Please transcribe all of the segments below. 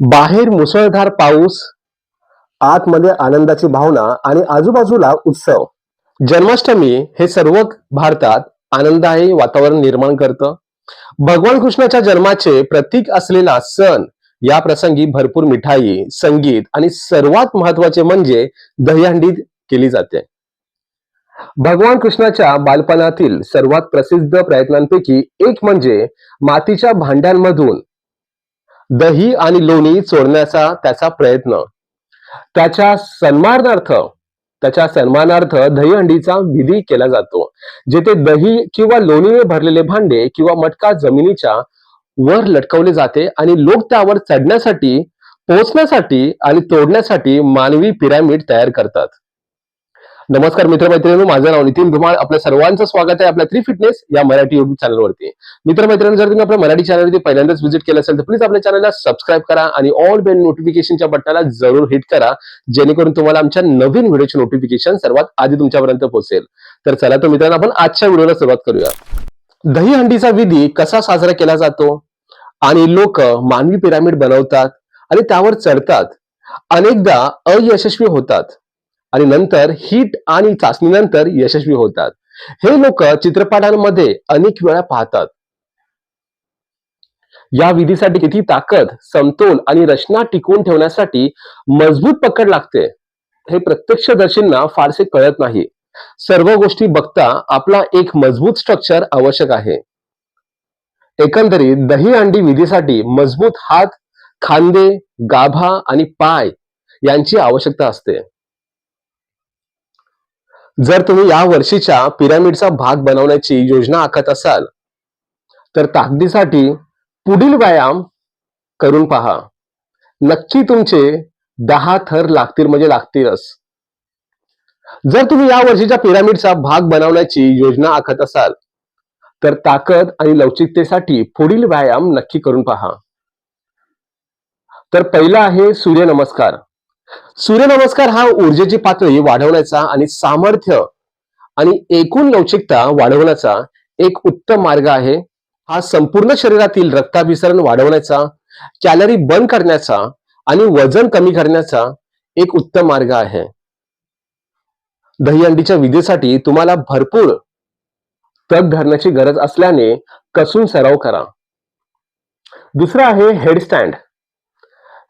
बाहेर मुसळधार पाऊस आतमध्ये आनंदाची भावना आणि आजूबाजूला उत्सव. जन्माष्टमी हे सर्व भारतात आनंददायी वातावरण निर्माण करतं. भगवान कृष्णाच्या जन्माचे प्रतीक असलेला सण या प्रसंगी भरपूर मिठाई संगीत आणि सर्वात महत्त्वाचे म्हणजे दहीहंडी केली जाते. भगवान कृष्णाच्या बालपणातील सर्वात प्रसिद्ध प्रयत्नांपैकी एक म्हणजे मातीच्या भांड्यांमधून दही आणि लोणी चोरण्याचा त्याचा प्रयत्न. त्याच्या सन्मानार्थ त्याच्या सन्मानार्थ दहीहंडीचा विधी केला जातो जेथे दही किंवा लोणीने भरलेले भांडे किंवा मटका जमिनीच्या वर लटकवले जाते आणि लोक त्यावर चढण्यासाठी पोचण्यासाठी आणि तोडण्यासाठी मानवी पिरॅमिड तयार करतात. नमस्कार मित्रमैत्रिणींनो माझं नाव नितीन धुमाळ. आपल्या सर्वांचं स्वागत आहे आपल्या थ्री फिटनेस या मराठी युट्यूब चॅनलवरती मित्रमैत्रिणी जर तुम्ही आपल्या मराठी चॅनलवरती पहिल्यांदाच व्हिजिट केलं असेल तर प्लीज आपल्या चॅनलला सबस्क्राईब करा आणि ऑल बेल नोटिफिकेशनच्या बटनाला जरूर हिट करा जेणेकरून तुम्हाला आमच्या नवीन व्हिडिओचे नोटिफिकेशन सर्वात आधी तुमच्यापर्यंत पोहोचेल. तर चला तर मित्रांनो आपण आजच्या व्हिडिओला सुरुवात करूया. दहीहंडीचा विधी कसा साजरा केला जातो? आणि लोक मानवी पिरामिड बनवतात आणि त्यावर चढतात. अनेकदा अयशस्वी होतात. आणि नंतर हिट आणि चाचणीनंतर यशस्वी होतात. हे लोक चित्रपटांमध्ये अनेक वेळा पाहतात. या विधीसाठी किती ताकद समतोल आणि रचना टिकवून ठेवण्यासाठी मजबूत पकड लागते हे प्रत्यक्षदर्शींना फारसे कळत नाही. सर्व गोष्टी बघता आपला एक मजबूत स्ट्रक्चर आवश्यक आहे. एकंदरीत दही अंडी विधीसाठी मजबूत हात खांदे गाभा आणि पाय यांची आवश्यकता असते. जर तुम्ही या वर्षीच्या पिरामिडचा भाग बनवण्याची योजना आखत असाल तर ताकदीसाठी पुढील व्यायाम करून पहा. नक्की तुमचे दहा थर लागतील म्हणजे लागतीलच. जर तुम्ही या वर्षीच्या पिरामिडचा भाग बनवण्याची योजना आखत असाल तर ताकद आणि लवचिकतेसाठी पुढील व्यायाम नक्की करून पहा. तर पहिला आहे सूर्यनमस्कार. सूर्यनमस्कार हा ऊर्जेची पातळी वाढवण्याचा आणि सामर्थ्य आणि एकूण लवचिकता वाढवण्याचा एक उत्तम मार्ग आहे. हा संपूर्ण शरीरातील रक्ताभिसरण वाढवण्याचा कॅलरी बर्न करण्याचा आणि वजन कमी करण्याचा एक उत्तम मार्ग आहे. दहीहंडीच्या विधेसाठी तुम्हाला भरपूर तग धरण्याची गरज असल्याने कसून सराव करा. दुसरं आहे हेडस्टँड.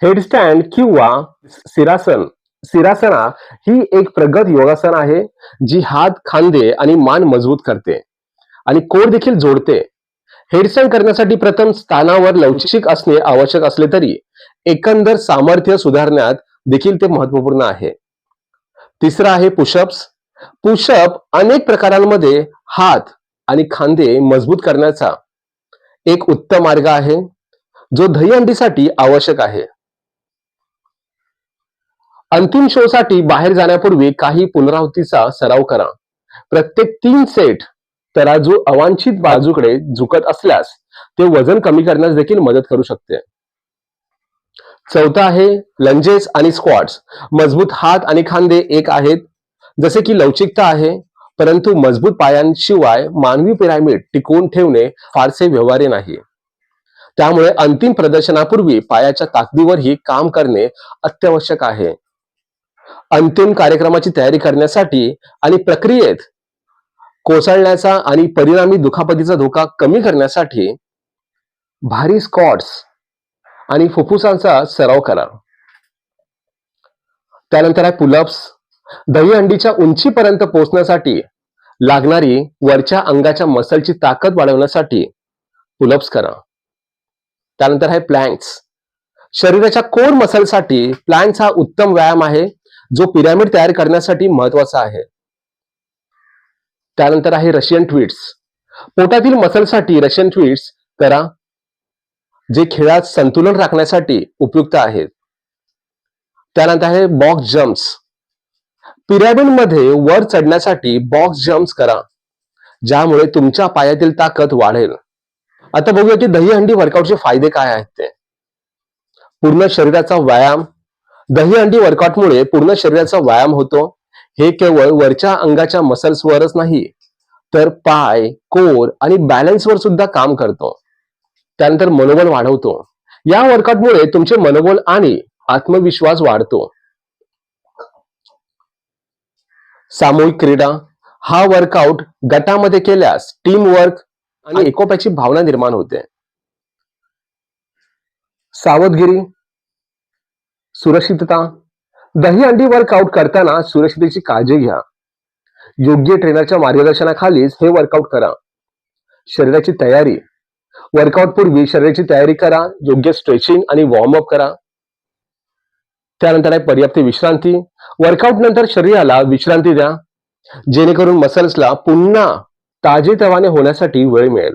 हेडस्टँड किंवा सिरासन. सिरासना ही एक प्रगत योगासन आहे जी हात खांदे आणि मान मजबूत करते आणि कोर देखील जोडते. हेडस्टँड करण्यासाठी प्रथम स्थानावर लवचिक असणे आवश्यक असले तरी एकंदर सामर्थ्य सुधारण्यात देखील ते महत्त्वपूर्ण आहे. तिसरं आहे पुशअप्स. पुशअप अनेक प्रकारांमध्ये हात आणि खांदे मजबूत करण्याचा एक उत्तम मार्ग आहे जो दहीहंडीसाठी आवश्यक आहे. अंतिम शोसाठी बाहेर जाण्यापूर्वी काही पुनरावृत्तीचा सराव करा. प्रत्येक तीन सेट तराजू अवांछित बाजूकडे झुकत असल्यास ते वजन कमी करण्यास देखील मदत करू शकते. चौथा आहे लंजेस आणि स्क्वॉट्स मजबूत हात आणि खांदे एक आहेत. जसे की लवचिकता आहे परंतु मजबूत पायांशिवाय मानवी पिरामिड टिकवून ठेवणे फारसे व्यवहार्य नाही. त्यामुळे अंतिम प्रदर्शनापूर्वी पायाच्या ताकदीवरही काम करणे अत्यावश्यक आहे. अंतिम कार्यक्रमाची तयारी करण्यासाठी आणि प्रक्रियेत कोसळण्याचा आणि परिणामी दुखापतीचा धोका कमी करण्यासाठी भारी स्कॉट्स आणि फुफ्फुसांचा सराव करा. त्यानंतर आहे पुलअप्स. दहीहंडीच्या उंचीपर्यंत पोहोचण्यासाठी लागणारी वरच्या अंगाच्या मसलची ताकद वाढवण्यासाठी पुलअप्स करा. त्यानंतर आहे प्लँक्स. शरीराच्या कोर मसलसाठी प्लँक्स हा उत्तम व्यायाम आहे. जो पिरॅमिड तयार करण्यासाठी महत्त्वाचा आहे. त्यानंतर आहे रशियन ट्विट्स. पोटातील मसलसाठी रशियन ट्विट्स करा जे खेळात संतुलन राखण्यासाठी उपयुक्त आहेत. त्यानंतर आहे बॉक्स जम्प्स. पिरॅमिडमध्ये वर चढण्यासाठी बॉक्स जम्प्स करा ज्यामुळे तुमच्या पायातील ताकद वाढेल. आता बघूया की दहीहंडी वर्कआउटचे फायदे काय आहेत ते. पूर्ण शरीराचा व्यायाम दहीहंडी वर्कआउटमुळे पूर्ण शरीराचा व्यायाम होतो. हे केवळ वरच्या अंगाच्या मसल्सवरच नाही तर पाय कोर आणि बॅलन्सवर सुद्धा काम करतो. त्यानंतर मनोबल वाढवतो. या वर्कआउटमुळे तुमचे मनोबल आणि आत्मविश्वास वाढतो. सामूहिक क्रीडा हा वर्कआउट गटामध्ये केल्यास टीम वर्क आणि एकोप्याची भावना निर्माण होते. सावधगिरी सुरक्षितता. दही अंडी वर्कआउट करताना सुरक्षितेची काळजी घ्या. योग्य ट्रेनरच्या मार्गदर्शनाखालीच हे वर्कआउट करा. शरीराची तयारी. वर्कआउट पूर्वी शरीराची तयारी करा. योग्य स्ट्रेचिंग आणि वॉर्मअप करा. त्यानंतर आहे पर्याप्त विश्रांती. वर्कआउट नंतर शरीराला विश्रांती द्या. जेणेकरून मसल्सला पुन्हा ताजेतवाने होण्यासाठी वेळ मिळेल.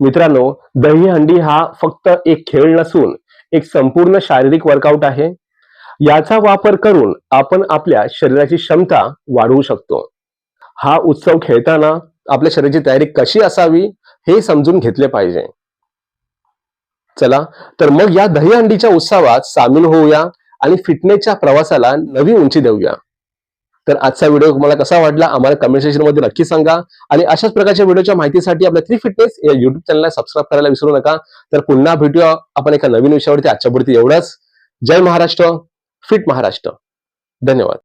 मित्रांनो दही हंडी हा फक्त एक खेळ नसून एक संपूर्ण शारीरिक वर्कआउट आहे. याचा वापर करून आपण आपल्या शरीराची क्षमता वाढवू शकतो. हा उत्सव खेळताना आपल्या शरीराची तयारी कशी असावी हे समजून घेतले पाहिजे. चला तर मग या दहीहंडीच्या उत्सवात सामील होऊया आणि फिटनेसच्या प्रवासाला नवी उंची देऊया. तर आजचा व्हिडिओ तुम्हाला कसा वाटला आम्हाला कमेंट सेक्शनमध्ये नक्की सांगा. आणि अशाच प्रकारच्या व्हिडिओच्या माहितीसाठी आपल्या थ्री फिटनेस या युट्यूब चॅनलला सबस्क्राईब करायला विसरू नका. तर पुन्हा भेटूया आपण एका नवीन विषयावरती. आजच्या पुरती एवढंच. जय महाराष्ट्र फिट महाराष्ट्र. धन्यवाद.